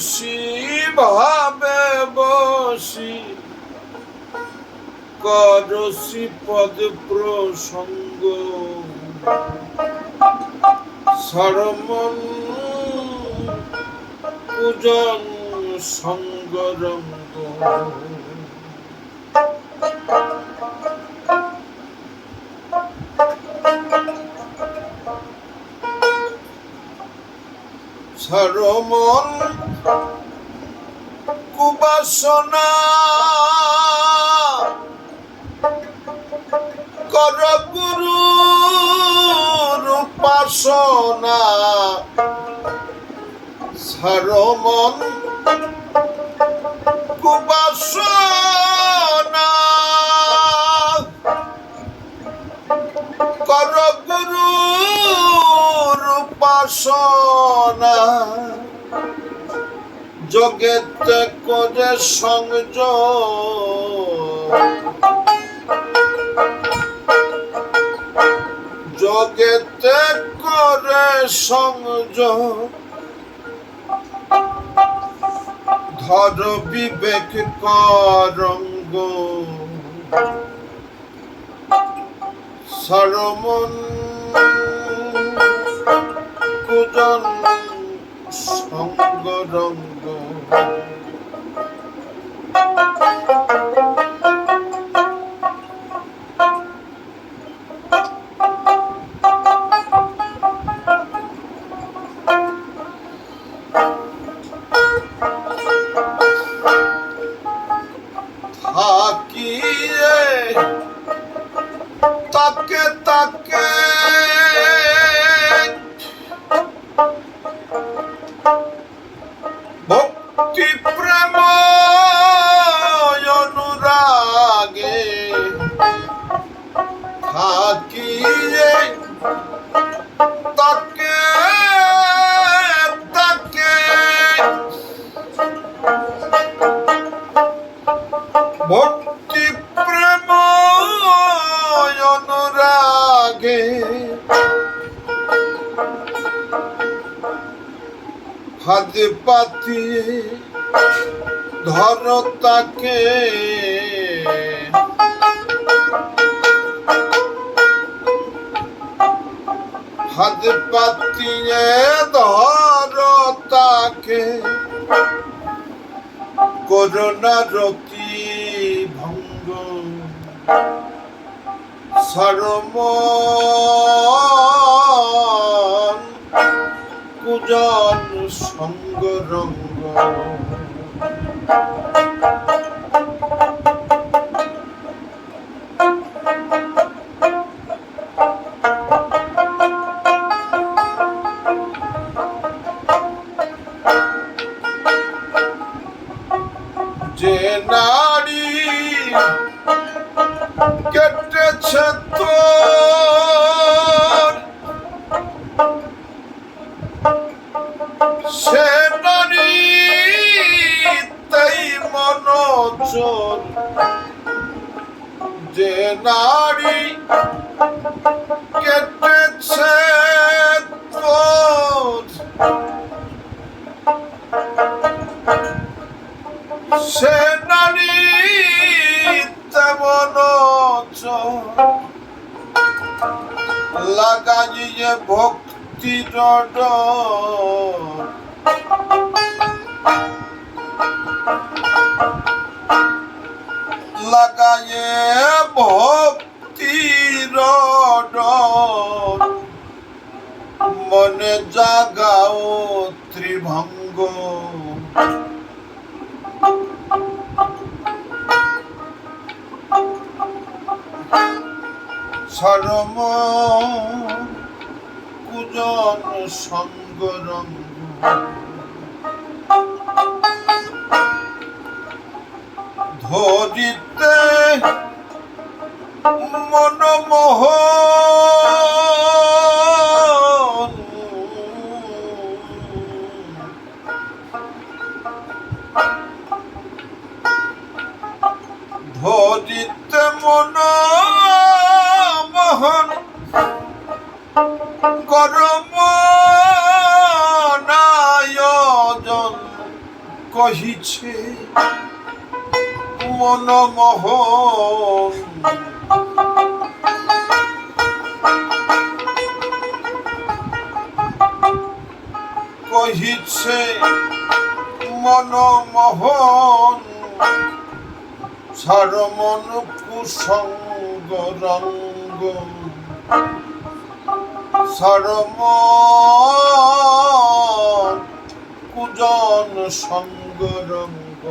নিশি ভাবে বসি। করসি পদ প্রসঙ্গ। সরমন পূজন সঙ্গরঙ্গ সরমন কুবাসনা কর গুরু রূপাসনা সরমন কুবাসনা কর গুরু রূপাসনা জগতে করে সংযোগ। জগতে করে সংযোগ। ধর বিবেক করঙ্গ। সরমন সঙ্গরঙ্গ থাকিয়ে ভক্তি প্রেম অনুরাগে হাতে পাতিয়ে ধর তাকে। হাত পাতিয়ে ধর তাকে। করোনা রতি সরম কুজন সঙ্গ রঙ্গ যে নারী কেটেছে তোর। সে নারী তাই মনোচর যে নারী কেটেছে তোর। সে নারী তেমন লাগাইয়ে ভক্তি ডড লাগাইয়ে ভক্তি মনে জাগাও ত্রিভঙ্গ। সরম কুজন সঙ্গরঙ্গ ধরিতে কহিছে মনমোহন। কহিছে মনমোহন সারমন কুসঙ্গ রঙ্গ। সারমন কুজন সঙ্গ রঙ্গ